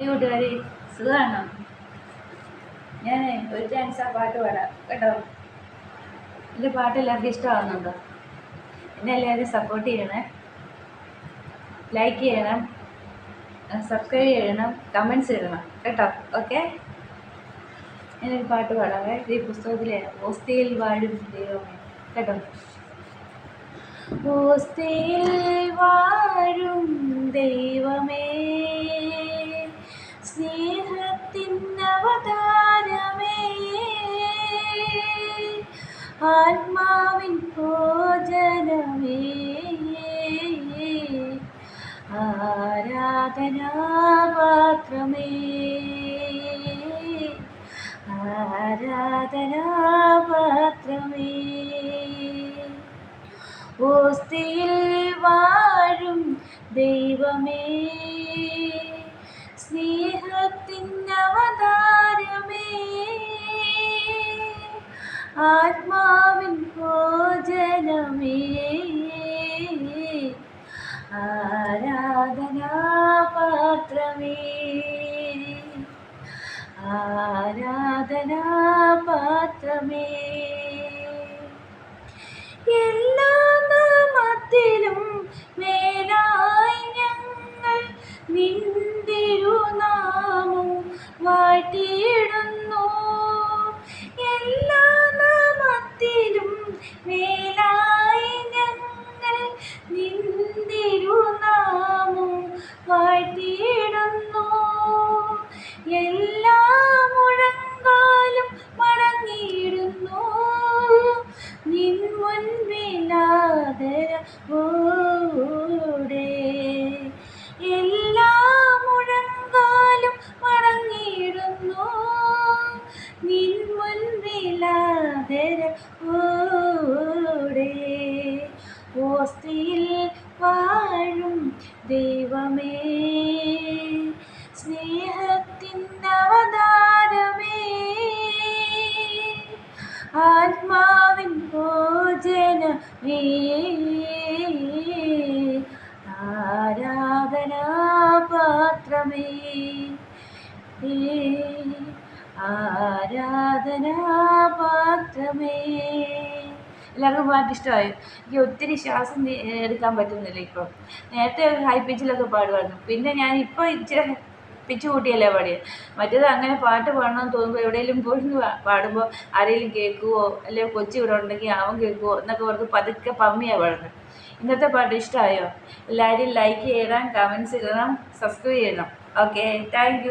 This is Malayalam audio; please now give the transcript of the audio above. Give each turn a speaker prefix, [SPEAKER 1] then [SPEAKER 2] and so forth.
[SPEAKER 1] കൂട്ടുകാരി സുഖമാണോ ഞാൻ ഒരു ചാൻസ് ആ പാട്ട് പാടാം കേട്ടോ? എന്റെ പാട്ട് എല്ലാവർക്കും ഇഷ്ടമാകുന്നുണ്ടോ എന്നെ എല്ലാവരും സപ്പോർട്ട് ചെയ്യണേ. ലൈക്ക് ചെയ്യണം സബ്സ്ക്രൈബ് ചെയ്യണം കമൻസ് ഇടണം കേട്ടോ? ഓക്കെ ഞാനൊരു പാട്ട് പാടാവേ. ഈ പുസ്തകത്തിലെ ഓസ്തിയിൽ വാഴും ദൈവമേ കേട്ടോ? ഓസ്തിയിൽ വാഴും ദൈവമേ. ആത്മാവിൻ ഭോജനമേ. ആരാധനാപാത്രമേ. ആരാധനാപാത്രമേ. ഓസ്തിയിൽ വാഴും ദൈവമേ. സ്നേഹത്തിനവതാരമേ ആത്മാവിൻ ആരാധനാപാത്രമേ ആരാധനാപാത്രമേ. എല്ലാ നാമത്തിലും മേലായി ഞങ്ങൾ നിന്തിരുനാമം വാട്ടിയിടുന്നു. എല്ലാ നാമത്തിലും മേലായി മുൻപിലാദരവോടെ എല്ലാ മുഴങ്കാലും മടങ്ങിയിടുന്നു. നിൻ മുൻപിലാദരവോടെ ഓസ്തിയിൽ വാഴും ദൈവമേ സ്നേഹത്തിനവതാരമേ ആരാധനാപാത്രമേ. ആരാധനാപാത്രമേ. എല്ലാവർക്കും പാട്ട് ഇഷ്ടമായി. എനിക്ക് ഒത്തിരി ശ്വാസം എടുക്കാൻ പറ്റുന്നില്ല ഇപ്പോൾ നേരത്തെ ഹൈ പിച്ചിലൊക്കെ പാടുമായിരുന്നു. പിന്നെ ഞാൻ ഇപ്പോൾ ഇച്ചിരി പിച്ച് കൂട്ടിയല്ലേ പാടിയത് മറ്റേത് അങ്ങനെ പാട്ട് പാടണമെന്ന് തോന്നുമ്പോൾ എവിടെയെങ്കിലും പോയി പാടുമ്പോൾ ആരെങ്കിലും കേൾക്കുവോ? അല്ലെങ്കിൽ കൊച്ചു ഇവിടെ ഉണ്ടെങ്കിൽ അവൻ കേൾക്കുവോ? എന്നൊക്കെ ഓർത്ത് പതുക്കെ പമ്മിയാണ് പാടുന്നത് ഇന്നത്തെ പാട്ട് ഇഷ്ടമായോ എല്ലാവരും ലൈക്ക് ചെയ്യണം കമൻസ് ഇടണം സബ്സ്ക്രൈബ് ചെയ്യണം. Okay thank